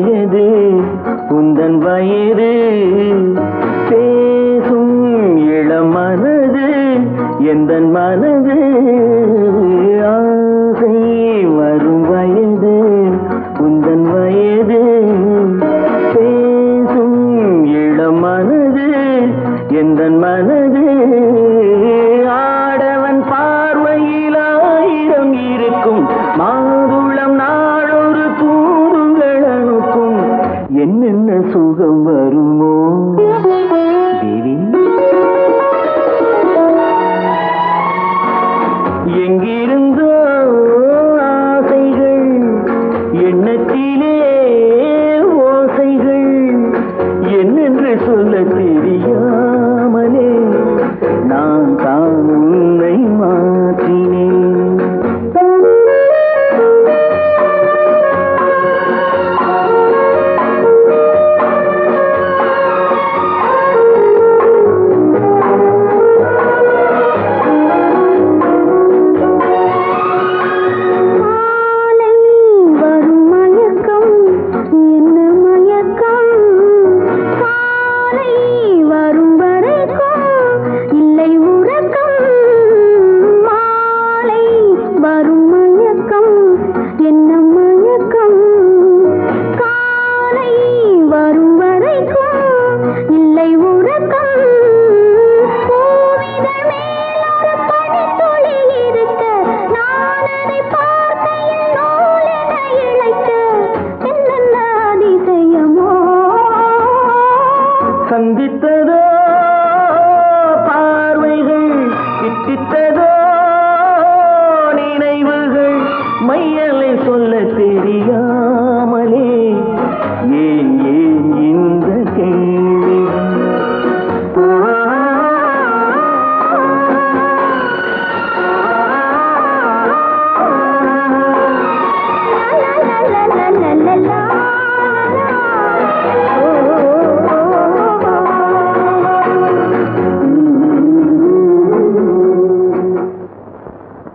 வயது உந்தன் வயிறு. பேசும் இளம் மனது எந்த மனது? ஆசை வரும் வயது உந்தன் வயது. பேசும் இளம் மனது எந்த மனது? தெரியாமலே நான் தான் உன்னை சந்தித்ததோ